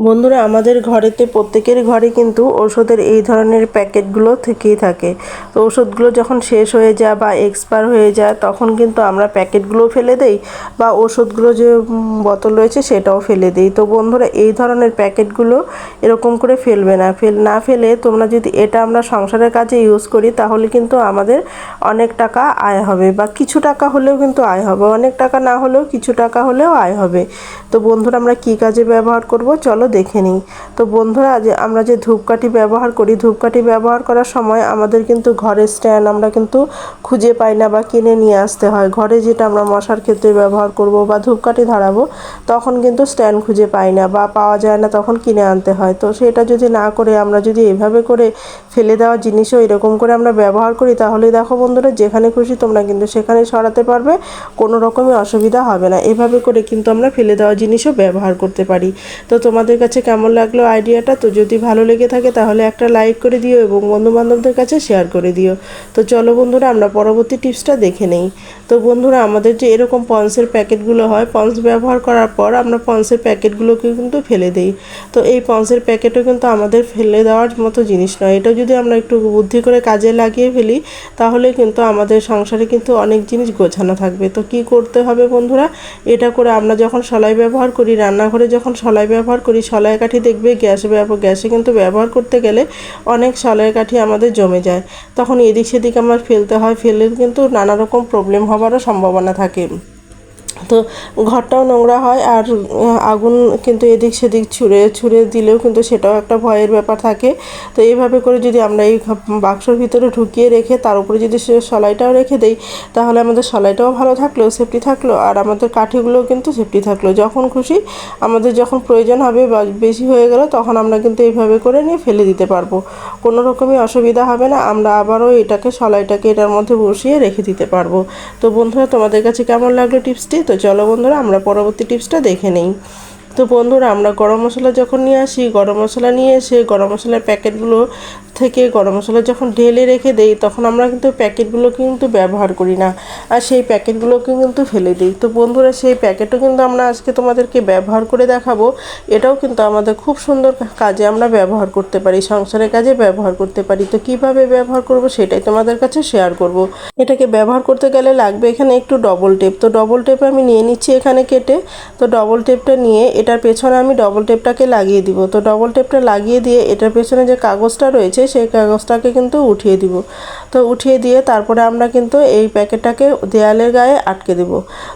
বন্ধুরা, আমাদের ঘরেতে প্রত্যেকের ঘরে কিন্তু ওষুধের এই ধরনের প্যাকেটগুলো থেকেই থাকে। তো ওষুধগুলো যখন শেষ হয়ে যায় বা এক্সপায়ার হয়ে যায়, তখন কিন্তু আমরা প্যাকেটগুলো ফেলে দেই বা ওষুধগুলো যে বোতল রয়েছে সেটাও ফেলে দিই। তো বন্ধুরা, এই ধরনের প্যাকেটগুলো এরকম করে ফেলবে না। ফেল, না ফেলে তোমরা যদি এটা আমরা সংসারের কাজে ইউজ করি, তাহলে কিন্তু আমাদের অনেক টাকা আয় হবে বা কিছু টাকা হলেও কিন্তু আয় হবে। অনেক টাকা না হলেও কিছু টাকা হলেও আয় হবে। তো বন্ধুরা, আমরা কি কাজে ব্যবহার করব? চলো দেখে নিই। তো বন্ধুরা, যে আমরা যে ধূপকাঠি ব্যবহার করি, ধূপকাঠি ব্যবহার করার সময় আমাদের কিন্তু ঘরের স্ট্যান্ড আমরা কিন্তু খুঁজে পাই না বা কিনে নিয়ে আসতে হয়। ঘরে যেটা আমরা মশার ক্ষেত্রে ব্যবহার করব বা ধূপকাঠি ধরাবো, তখন কিন্তু স্ট্যান্ড খুঁজে পাই না বা পাওয়া যায় না, তখন কিনে আনতে হয়। তো সেটা যদি না করে, আমরা যদি এভাবে করে ফেলে দেওয়া জিনিসও এরকম করে আমরা ব্যবহার করি, তাহলে দেখো বন্ধুরা, যেখানে খুশি তোমরা কিন্তু সেখানে সরাতে পারবে, কোনো রকমের অসুবিধা হবে না। এভাবে করে কিন্তু আমরা ফেলে দেওয়া জিনিসও ব্যবহার করতে পারি। তো তোমাদের কাছে কেমন লাগল আইডিয়াটা? তো যদি ভালো লেগে থাকে তাহলে একটা লাইক করে দিও এবং বন্ধু বান্ধবদের কাছে শেয়ার করে দিও। তো চলো বন্ধুরা, আমরা পরবর্তী টিপসটা দেখে নেই। তো বন্ধুরা, আমাদের যে এরকম পন্সের প্যাকেটগুলো হয়, পন্স ব্যবহার করার পর আমরা পন্সের প্যাকেটগুলোকে কিন্তু ফেলে দিই। তো এই পন্সের প্যাকেটও কিন্তু আমাদের ফেলে দেওয়ার মতো জিনিস নয় এটা যদি আমরা একটু বুদ্ধি করে কাজে লাগিয়ে ফেলি, তাহলে কিন্তু আমাদের সংসারে কিন্তু অনেক জিনিস গোছানো থাকবে। তো কি করতে হবে বন্ধুরা? এটা করে আমরা যখন সলাই ব্যবহার করি, রান্নাঘরে যখন সলাই ব্যবহার করি, সলাই কাঠি দেখবে গ্যাস ব্যবহার গ্যাসে কিন্তু ব্যবহার করতে গেলে অনেক সলাই কাঠি আমাদের জমে যায়। তখন এদিক সেদিক আমার ফেলতে হয় ফেলে কিন্তু নানা রকম প্রবলেম হওয়ারও সম্ভাবনা থাকে। তো ঘরটাও নোংরা হয় আর আগুন কিন্তু এদিক সেদিক ছুঁড়ে ছুঁড়ে দিলেও কিন্তু সেটাও একটা ভয়ের ব্যাপার থাকে। তো এইভাবে করে যদি আমরা এই বাক্সর ভিতরে ঢুকিয়ে রেখে, তার উপরে যদি সে সলাইটাও রেখে দেই, তাহলে আমাদের সলাইটাও ভালো থাকল সেফটি থাকল, আর আমাদের কাঠিগুলোও কিন্তু সেফটি থাকল। যখন খুশি আমাদের যখন প্রয়োজন হবে বা বেশি হয়ে গেল, তখন আমরা কিন্তু এইভাবে করে নিয়ে ফেলে দিতে পারব। কোনো রকমই অসুবিধা হবে না, আমরা আবারও এটাকে, সলাইটাকে এটার মধ্যে বসিয়ে রেখে দিতে পারব। তো বন্ধুরা, তোমাদের কাছে কেমন লাগল টিপসটি? তো চলো বন্ধুরা, আমরা পরবর্তী টিপসটা দেখে নেই। তো বন্ধুরা, আমরা গরম মশলা যখন নিয়ে আসি, গরম মশলা নিয়ে এসে গরম মশলার প্যাকেটগুলো থেকে গরম মশলা যখন ঢেলে রেখে দেই, তখন আমরা কিন্তু প্যাকেটগুলো কিন্তু ব্যবহার করি না। আর সেই প্যাকেটগুলোকে কিন্তু ফেলে দিই। তো বন্ধুরা, সেই প্যাকেটও কিন্তু আমরা আজকে তোমাদেরকে ব্যবহার করে দেখাবো। এটাও কিন্তু আমাদের খুব সুন্দর কাজে আমরা ব্যবহার করতে পারি, সংসারের কাজে ব্যবহার করতে পারি। তো কীভাবে ব্যবহার করব সেটাই তোমাদের কাছে শেয়ার করব। এটাকে ব্যবহার করতে গেলে লাগবে এখানে একটু ডবল টেপ তো ডবল টেপ আমি নিয়ে নিচ্ছি এখানে কেটে। তো ডবল টেপটা নিয়ে এটার পেছনে আমি ডবল টেপটাকে লাগিয়ে দিব। তো ডবল টেপটা লাগিয়ে দিয়ে এটার পেছনে যে কাগজটা রয়েছে সেই কাগজটাকে কিন্তু উঠিয়ে দিব। তো উঠিয়ে দিয়ে তারপরে আমরা কিন্তু এই প্যাকেটটাকে দেয়ালের গায়ে আটকে দেব।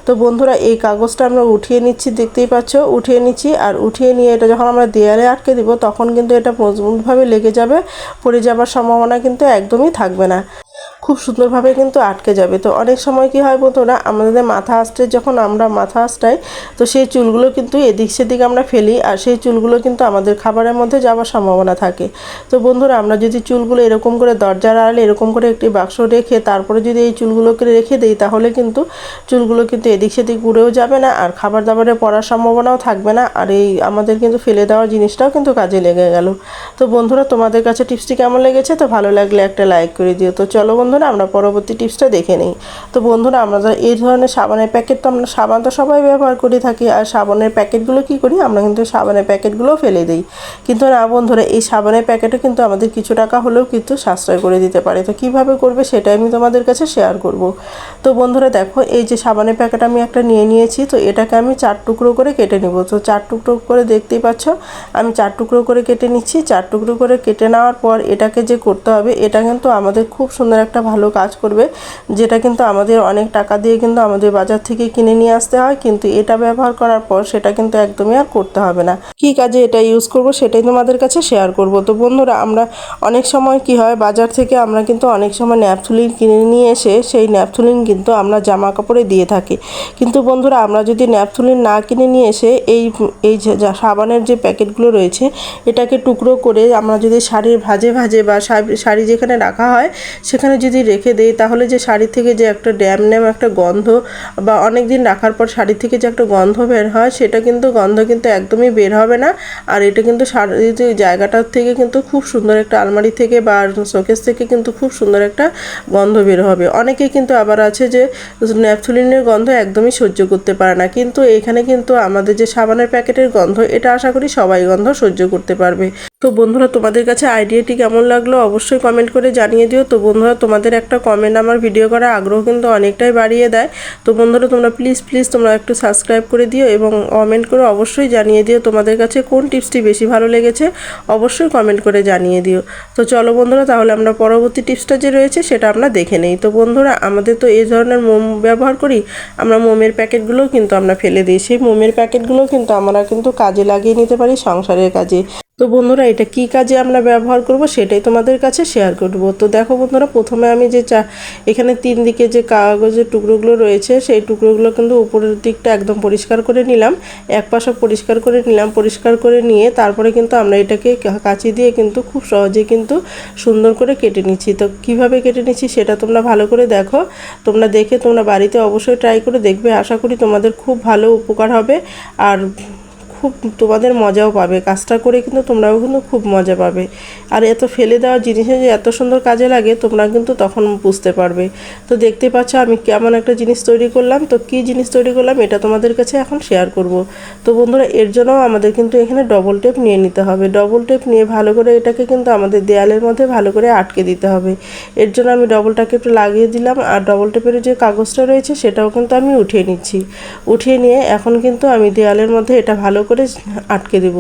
তো বন্ধুরা, এই কাগজটা আমরা উঠিয়ে নিচ্ছি, দেখতেই পাচ্ছ? উঠিয়ে নিচ্ছি আর উঠিয়ে নিয়ে এটা যখন আমরা দেয়ালে আটকে দিব, তখন কিন্তু এটা মজবুতভাবে লেগে যাবে, পড়ে যাবার সম্ভাবনা কিন্তু একদমই থাকবে না। খুব সুন্দরভাবে কিন্তু আটকে যাবে। তো অনেক সময় কি হয় বন্ধুরা, আমাদের মাথা আসতে যখন আমরা মাথা আসটাই, তো সেই চুলগুলো কিন্তু এদিক সেদিক আমরা ফেলি আর সেই চুলগুলো কিন্তু আমাদের খাবারের মধ্যে যাওয়ার সম্ভাবনা থাকে। তো বন্ধুরা, আমরা যদি চুলগুলো এরকম করে দরজার আড়ালে এরকম করে একটি বাক্স রেখে তারপরে যদি এই চুলগুলোকে রেখে দিই, তাহলে কিন্তু চুলগুলো কিন্তু এদিক সেদিক উড়েও যাবে না আর খাবার দাবারে পড়ার সম্ভাবনাও থাকবে না আর এই আমাদের কিন্তু ফেলে দেওয়ার জিনিসটাও কিন্তু কাজে লেগে গেল। তো বন্ধুরা, তোমাদের কাছে টিপসটি কেমন লেগেছে? তো ভালো লাগলে একটা লাইক করে দিও। তো চলো বন্ধুরা, আমরা পরবর্তী টিপসটা দেখে নিই। তো বন্ধুরা, আমরা এই ধরনের সাবানের প্যাকেট, তো আমরা সাবান তো সবাই ব্যবহার করে থাকি। আর সাবানের প্যাকেটগুলো কি করি? আমরা কিন্তু সাবানের প্যাকেটগুলো ফেলে দিই। কিন্তু না বন্ধুরা, এই সাবানের প্যাকেটও কিন্তু আমাদের কিছু টাকা হলেও কিন্তু সাশ্রয় করে দিতে পারে। তো কীভাবে করবে সেটা আমি তোমাদের কাছে শেয়ার করব। তো বন্ধুরা, দেখো, এই যে সাবানের প্যাকেট আমি একটা নিয়ে নিয়েছি। তো এটাকে আমি চার টুকরো করে কেটে নেব। তো চার টুকরো করে দেখতেই পাচ্ছ, আমি চার টুকরো করে কেটে নিচ্ছি। চার টুকরো করে কেটে নেওয়ার পর এটাকে যে করতে হবে, এটা কিন্তু আমাদের খুব সুন্দর একটা ভালো কাজ করবে, যেটা কিন্তু আমাদের অনেক টাকা দিয়ে কিন্তু আমাদের বাজার থেকে কিনে নিয়ে আসতে হয়, কিন্তু এটা ব্যবহার করার পর সেটা কিন্তু একদমই আর করতে হবে না। কি কাজে এটা ইউজ করব সেটাই তোমাদের কাছে শেয়ার করব। তো বন্ধুরা, আমরা অনেক সময় কি হয়, বাজার থেকে আমরা কিন্তু অনেক সময় ন্যাপথুলিন কিনে নিয়ে এসে সেই ন্যাপথুলিন কিন্তু আমরা জামা কাপড়ে দিয়ে থাকি। কিন্তু বন্ধুরা, আমরা যদি ন্যাপথুলিন না কিনে নিয়ে এসে এই এই সাবানের যে প্যাকেটগুলো রয়েছে, এটাকে টুকরো করে আমরা যদি শাড়ির ভাজে ভাজে বা শাড়ি যেখানে রাখা হয়, সেখানে যদি রেখে দেই, তাহলে যে শাড়ি থেকে যে একটা ড্যাম ড্যাম একটা গন্ধ বা অনেক দিন রাখার পর শাড়ি থেকে যে একটা গন্ধ বের হয়, সেটা কিন্তু গন্ধ কিন্তু একদমই বের হবে না। আর এটা কিন্তু শাড়ির জায়গাটার থেকে কিন্তু খুব সুন্দর একটা আলমারি থেকে বা শোকেস থেকে কিন্তু খুব সুন্দর একটা গন্ধ বের হবে। অনেকে কিন্তু আবার আছে যে ন্যাপথুলিনের গন্ধ একদমই সহ্য করতে পারে না। কিন্তু এখানে কিন্তু আমাদের যে সাবানের প্যাকেটের গন্ধ, এটা আশা করি সবাই গন্ধ সহ্য করতে পারবে। তো বন্ধুরা, তোমাদের কাছে আইডিয়াটি কেমন লাগল অবশ্যই কমেন্ট করে জানিয়ে দিও। তো বন্ধুরা, তোমাদের একটা কমেন্ট আমার ভিডিও করার আগ্রহ কিন্তু অনেকটাই বাড়িয়ে দেয়। তো বন্ধুরা, তোমরা প্লিজ প্লিজ তোমরা একটু সাবস্ক্রাইব করে দিও এবং কমেন্ট করে অবশ্যই জানিয়ে দিও তোমাদের কাছে কোন টিপসটি বেশি ভালো লেগেছে। অবশ্যই কমেন্ট করে জানিয়ে দিও। তো চলো বন্ধুরা, তাহলে আমরা পরবর্তী টিপসটা যে রয়েছে সেটা আমরা দেখে নেই। তো বন্ধুরা, আমাদের তো এই ধরনের মোম ব্যবহার করি, আমরা মোমের প্যাকেটগুলোও কিন্তু আমরা ফেলে দিই। সেই মোমের প্যাকেটগুলোও কিন্তু আমরা কিন্তু কাজে লাগিয়ে নিতে পারি সংসারের কাজে। তো বন্ধুরা, এটা কি কাজে আমরা ব্যবহার করব সেটাই তোমাদের কাছে শেয়ার করব। তো দেখো বন্ধুরা, প্রথমে আমি যে চা এখানে তিন দিকে যে কাগজের টুকরোগুলো রয়েছে, সেই টুকরোগুলো কিন্তু উপরের দিকটা একদম পরিষ্কার করে নিলাম। এক পাশে পরিষ্কার করে নিলাম, পরিষ্কার করে নিয়ে তারপরে কিন্তু আমরা এটাকে কাঁচি দিয়ে কিন্তু খুব সহজে কিন্তু সুন্দর করে কেটে নিচ্ছি। তো কীভাবে কেটে নিচ্ছি সেটা তোমরা ভালো করে দেখো। তোমরা দেখে তোমরা বাড়িতে অবশ্যই ট্রাই করে দেখবে। আশা করি তোমাদের খুব ভালো উপকার হবে। আর খুব তোমাদের মজাও পাবে। কাজটা করে কিন্তু তোমরাও কিন্তু খুব মজা পাবে। আর এত ফেলে দেওয়া জিনিসে যে এত সুন্দর কাজে লাগে, তোমরা কিন্তু তখন বুঝতে পারবে। তো দেখতে পাচ্ছ, আমি কেমন একটা জিনিস তৈরি করলাম। তো কী জিনিস তৈরি করলাম, এটা তোমাদের কাছে এখন শেয়ার করব। তো বন্ধুরা, এর জন্য আমাদের কিন্তু এখানে ডবল টেপ নিয়ে নিতে হবে। ডবল টেপ নিয়ে ভালো করে এটাকে কিন্তু আমাদের দেয়ালের মধ্যে ভালো করে আটকে দিতে হবে। এর জন্য আমি ডবল টেপ লাগিয়ে দিলাম। আর ডবল টেপের যে কাগজটা রয়েছে, সেটাও কিন্তু আমি উঠিয়ে নিচ্ছি। উঠিয়ে নিয়ে এখন কিন্তু আমি দেয়ালের মধ্যে এটা ভালো করে আটকে দেব।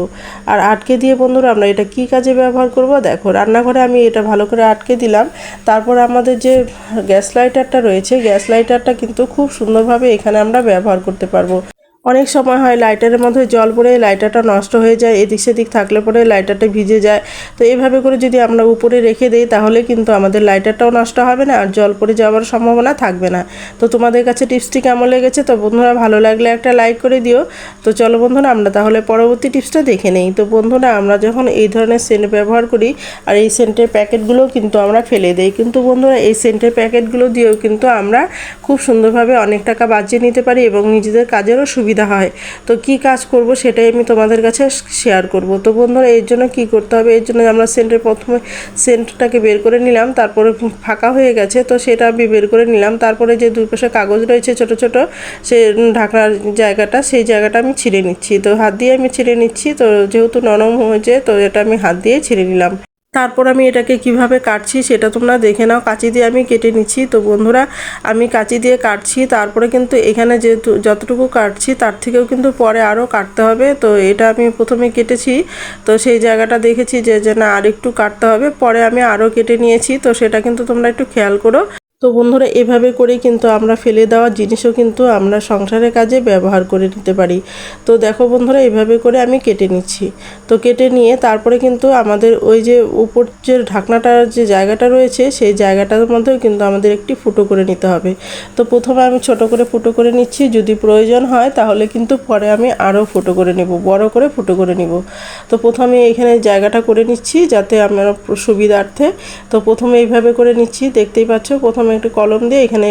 আর আটকে দিয়ে বন্ধুরা আমরা এটা কি কাজে ব্যবহার করব? দেখো, রান্নাঘরে আমি এটা ভালো করে আটকে দিলাম। তারপর আমাদের যে গ্যাস লাইটারটা রয়েছে, গ্যাস লাইটারটা কিন্তু খুব সুন্দরভাবে এখানে আমরা ব্যবহার করতে পারব। অনেক সময় হয় লাইটারের মধ্যে জল পড়ে লাইটারটা নষ্ট হয়ে যায়, এদিক সেদিক থাকলে পরে লাইটারটা ভিজে যায়। তো এইভাবে করে যদি আমরা উপরে রেখে দিই, তাহলে কিন্তু আমাদের লাইটারটাও নষ্ট হবে না আর জল পড়ে যাওয়ার সম্ভাবনা থাকবে না। তো তোমাদের কাছে টিপসটি কেমন লেগেছে? তো বন্ধুরা ভালো লাগলে একটা লাইক করে দিও। তো চলো বন্ধুরা, আমরা তাহলে পরবর্তী টিপসটা দেখে নেই। তো বন্ধুরা, আমরা যখন এই ধরনের সেন্ট ব্যবহার করি আর এই সেন্টের প্যাকেটগুলো কিন্তু আমরা ফেলে দেই। কিন্তু বন্ধুরা, এই সেন্টের প্যাকেটগুলো দিয়েও কিন্তু আমরা খুব সুন্দরভাবে অনেক টাকা বাঁচিয়ে নিতে পারি এবং নিজেদের কাজেরও সুবিধা হয়। তো কি কাজ করব সেটাই আমি তোমাদের কাছে শেয়ার করব। তো বন্ধুরা, এর জন্য কি করতে হবে? এর জন্য আমরা সেন্টের প্রথমে সেন্টটাকে বের করে নিলাম, তারপরে ফাঁকা হয়ে গেছে, তো সেটা আমি বের করে নিলাম। তারপরে যে দুই পাশে কাগজ রয়েছে ছোট ছোট, সে ঢাকনার জায়গাটা, সেই জায়গাটা আমি ছিঁড়ে নিচ্ছি। তো হাত দিয়ে আমি ছিঁড়ে নিচ্ছি, তো যেহেতু নরম হয়েছে, তো এটা আমি হাত দিয়ে ছিঁড়ে নিলাম। তারপর আমি এটাকে কীভাবে কাটছি সেটা তোমরা দেখে নাও। কাঁচি দিয়ে আমি কেটে নিচ্ছি। তো বন্ধুরা, আমি কাঁচি দিয়ে কাটছি। তারপরে কিন্তু এখানে যেহেতু যতটুকু কাটছি, তার থেকেও কিন্তু পরে আরও কাটতে হবে। তো এটা আমি প্রথমে কেটেছি। তো সেই জায়গাটা দেখেছি যে যে না আর একটু কাটতে হবে। পরে আমি আরও কেটে নিয়েছি। তো সেটা কিন্তু তোমরা একটু খেয়াল করো। তো বন্ধুরা, এভাবে করেই কিন্তু আমরা ফেলে দেওয়া জিনিসও কিন্তু আমরা সংসারের কাজে ব্যবহার করে নিতে পারি। তো দেখো বন্ধুরা, এভাবে করে আমি কেটে নিচ্ছি। তো কেটে নিয়ে তারপরে কিন্তু আমাদের ওই যে উপর যে ঢাকনাটার যে জায়গাটা রয়েছে, সেই জায়গাটার মধ্যেও কিন্তু আমাদের একটি ফুটো করে নিতে হবে। তো প্রথমে আমি ছোট করে ফুটো করে নিচ্ছি, যদি প্রয়োজন হয় তাহলে কিন্তু পরে আমি আরও ফুটো করে নেব, বড় করে ফুটো করে নিব। তো প্রথমে এখানে জায়গাটা করে নিচ্ছি যাতে আমার সুবিধার্থে। তো প্রথমে এইভাবে করে নিচ্ছি, দেখতেই পাচ্ছ, প্রথমে একটু কলম দিয়ে এখানে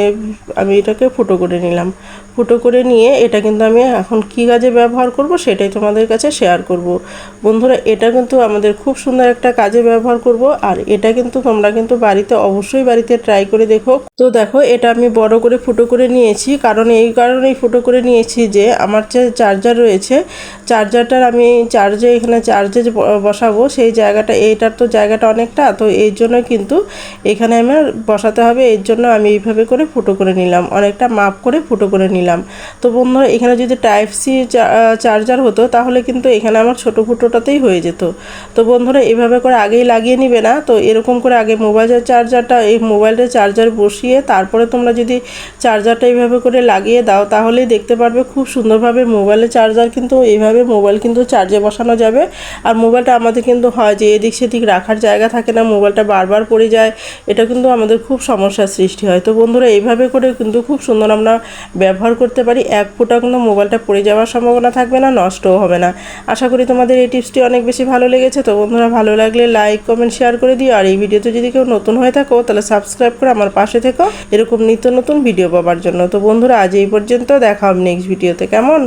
আমি এটাকে ফুটো করে নিলাম। ফুটো করে নিয়ে এটা কিন্তু আমি এখন কী কাজে ব্যবহার করব সেটাই তোমাদের কাছে শেয়ার করব। বন্ধুরা, এটা কিন্তু আমাদের খুব সুন্দর একটা কাজে ব্যবহার করব আর এটা কিন্তু তোমরা কিন্তু বাড়িতে অবশ্যই বাড়িতে ট্রাই করে দেখো। তো দেখো, এটা আমি বড় করে ফুটো করে নিয়েছি। কারণ এই কারণেই ফুটো করে নিয়েছি যে আমার যে চার্জার রয়েছে চার্জারটার আমি চার্জে এখানে চার্জে বসাবো সেই জায়গাটা, এইটার তো জায়গাটা অনেকটা, তো এই জন্য কিন্তু এখানে আমার বসাতে হবে। এর জন্য জন্য আমি এইভাবে করে ফুটো করে নিলাম। অনেকটা মাপ করে ফুটো করে নিলাম। তো বন্ধুরা, এখানে যদি টাইপ সি চার্জার হতো, তাহলে কিন্তু এখানে আমার ছোটো ফুটোটাতেই হয়ে যেত। তো বন্ধুরা, এভাবে করে আগেই লাগিয়ে নিবে না। তো এরকম করে আগে মোবাইলের চার্জারটা এই মোবাইলের চার্জার বসিয়ে তারপরে তোমরা যদি চার্জারটা এইভাবে করে লাগিয়ে দাও, তাহলেই দেখতে পারবে খুব সুন্দরভাবে মোবাইলের চার্জার কিন্তু, এইভাবে মোবাইল কিন্তু চার্জে বসানো যাবে। আর মোবাইলটা আমাদের কিন্তু হয় যে এদিক সেদিক রাখার জায়গা থাকে না মোবাইলটা বারবার পড়ে যায়। এটা কিন্তু আমাদের খুব সমস্যার সৃষ্টি হয়। তো বন্ধুরা, এইভাবে করে কিন্তু খুব সুন্দর আমরা ব্যবহার করতে পারি। এক ফোঁটা কিন্তু মোবাইলটা পড়ে যাওয়ার সম্ভাবনা থাকবে না, নষ্টও হবে না। আশা করি তোমাদের এই টিপসটি অনেক বেশি ভালো লেগেছে। তো বন্ধুরা, ভালো লাগলে লাইক, কমেন্ট, শেয়ার করে দিও। আর এই ভিডিওতে যদি কেউ নতুন হয়ে থাকো, তাহলে সাবস্ক্রাইব করে আমার পাশে থেকো। এরকম নিত্য নতুন ভিডিও পাওয়ার জন্য। তো বন্ধুরা, আজ এই পর্যন্ত। দেখা হবে নেক্সট ভিডিওতে কেমন?